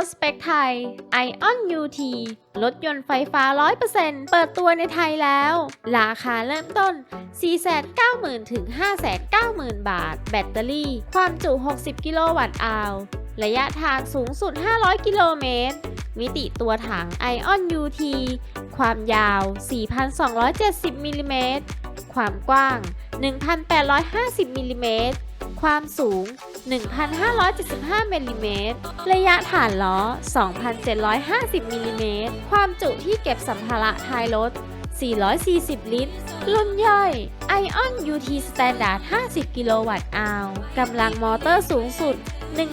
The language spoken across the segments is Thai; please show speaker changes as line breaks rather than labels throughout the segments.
Channel Spec ไทย Ion UT รถยนต์ไฟฟ้า 100%เปิดตัวในไทยแล้ว ราคาเริ่มต้น 490,000 ถึง 590,000 บาท แบตเตอรี่ ความจุ 60 กิโลวัตต์อาวระยะทางสูงสุด 500 กิโลเมตร มิติตัวถัง Ion UT ความยาว 4,270 มิลลิเมตร ความกว้าง 1,850 มิลลิเมตร ความสูง 1,575มิลลิเมตร ระยะฐานล้อ 2,750มิลลิเมตร ความจุที่เก็บสัมภาระท้ายรถ 440 ลิตร รุ่นย่อย Ion UT Standard 50 กิโลวัตต์อาวกำลังมอเตอร์สูงสุด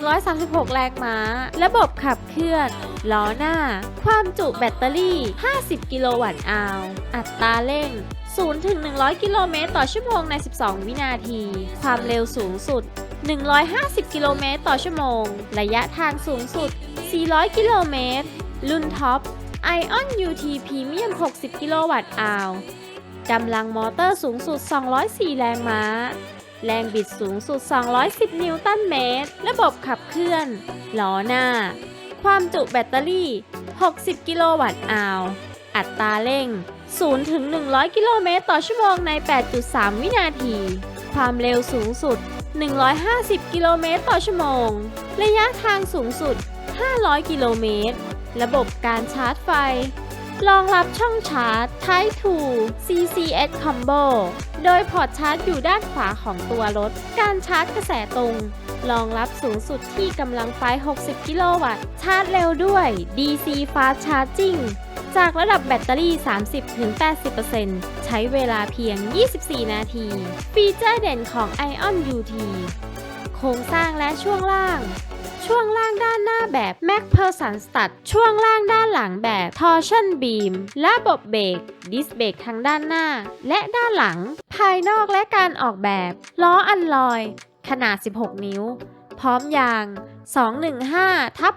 136 แรงม้า ระบบขับเคลื่อน ล้อหน้า ความจุแบตเตอรี่ 50 กิโลวัตต์อาวอัตราเร่ง0ถึง100 กิโลเมตรต่อชั่วโมงใน 12 วินาที ความเร็วสูงสุด 150 กิโลเมตรต่อชั่วโมง ระยะทางสูงสุด 400 กิโลเมตร รุ่นท็อป Ion UT Premium 60 กิโลวัตต์อาวกำลังมอเตอร์สูงสุด 204 แรงม้า แรงบิดสูงสุด 210 นิวตันเมตร ระบบขับเคลื่อน ล้อหน้า ความจุแบตเตอรี่ 60 กิโลวัตต์อาวอัตราเร่ง 0 ถึง 100 กิโลเมตรต่อชั่วโมงใน 8.3 วินาที ความเร็วสูงสุด 150 กิโลเมตรต่อชั่วโมง ระยะทางสูงสุด 500 กิโลเมตร ระบบการชาร์จไฟ รองรับช่องชาร์จ Type 2 CCS Combo โดยพอร์ตชาร์จอยู่ด้านขวาของตัวรถ การชาร์จกระแสตรง รองรับสูงสุดที่กำลังไฟ 60 กิโลวัตต์ ชาร์จเร็วด้วย DC Fast Charging จากระดับแบตเตอรี่ 30-80%ใช้เวลาเพียง 24 นาที ฟีเจอร์เด่นของ Ion UT โครงสร้างและช่วงล่าง ช่วงล่างด้านหน้าแบบ Mac p e r s o n Stud ช่วงล่างด้านหลังแบบ Torsion Beam และระบบเบรก ดิสเบรกทั้งด้านหน้า และด้านหลัง ภายนอกและการออกแบบ ล้ออันลอย ขนาด 16 นิ้ว พร้อมยาง 215ทับ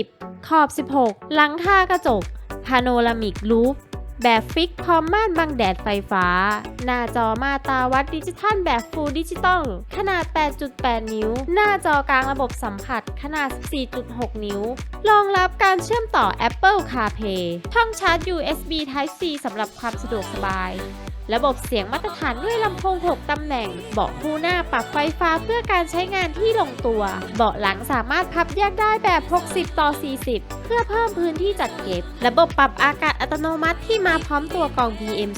60 ขอบ 16 หลังคากระจก พาโนรามิกลูปแบบฟิกพร้อมม่านบังแดดไฟฟ้า หน้าจอมาตาวัดดิจิทัลแบบฟูลดิจิตอลขนาด 8.8 นิ้ว หน้าจอกลางระบบสัมผัสขนาด4.6 นิ้ว รองรับการเชื่อมต่อ Apple CarPlay ช่องชาร์จ USB Type C สำหรับความสะดวกสบาย ระบบเสียงมาตรฐานด้วยลำโพง 6 ตำแหน่ง เบาะคู่หน้าปรับไฟฟ้าเพื่อการใช้งานที่ลงตัว เบาะหลังสามารถพับแยกได้แบบ 60 ต่อ 40 เพื่อเพิ่มพื้นที่จัดเก็บ ระบบปรับอากาศอัตโนมัติที่มาพร้อมตัวกรอง PM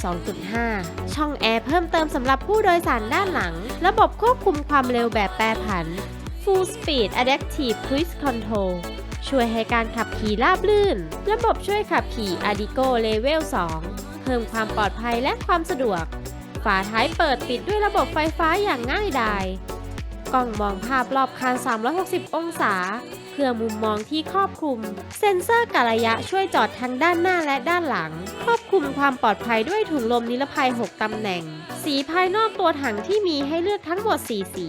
2.5 ช่องแอร์เพิ่มเติมสำหรับผู้โดยสารด้านหลัง ระบบควบคุมความเร็วแบบแปรผัน Full Speed Adaptive Cruise Control ช่วยให้การขับขี่ราบรื่น ระบบช่วยขับขี่ Adigo Level 2 พิ่มความปลอดภัยและความสะดวก ฝาท้ายเปิดปิดด้วยระบบไฟฟ้าอย่างง่ายดาย กล้องมองภาพรอบคัน 360 องศา เพื่อมุมมองที่ครอบคลุม เซ็นเซอร์กะระยะช่วยจอดทั้งด้านหน้าและด้านหลัง ครอบคลุมความปลอดภัยด้วยถุงลมนิรภัย 6 ตำแหน่ง สีภายนอกตัวถังที่มีให้เลือกทั้งหมด 4 สี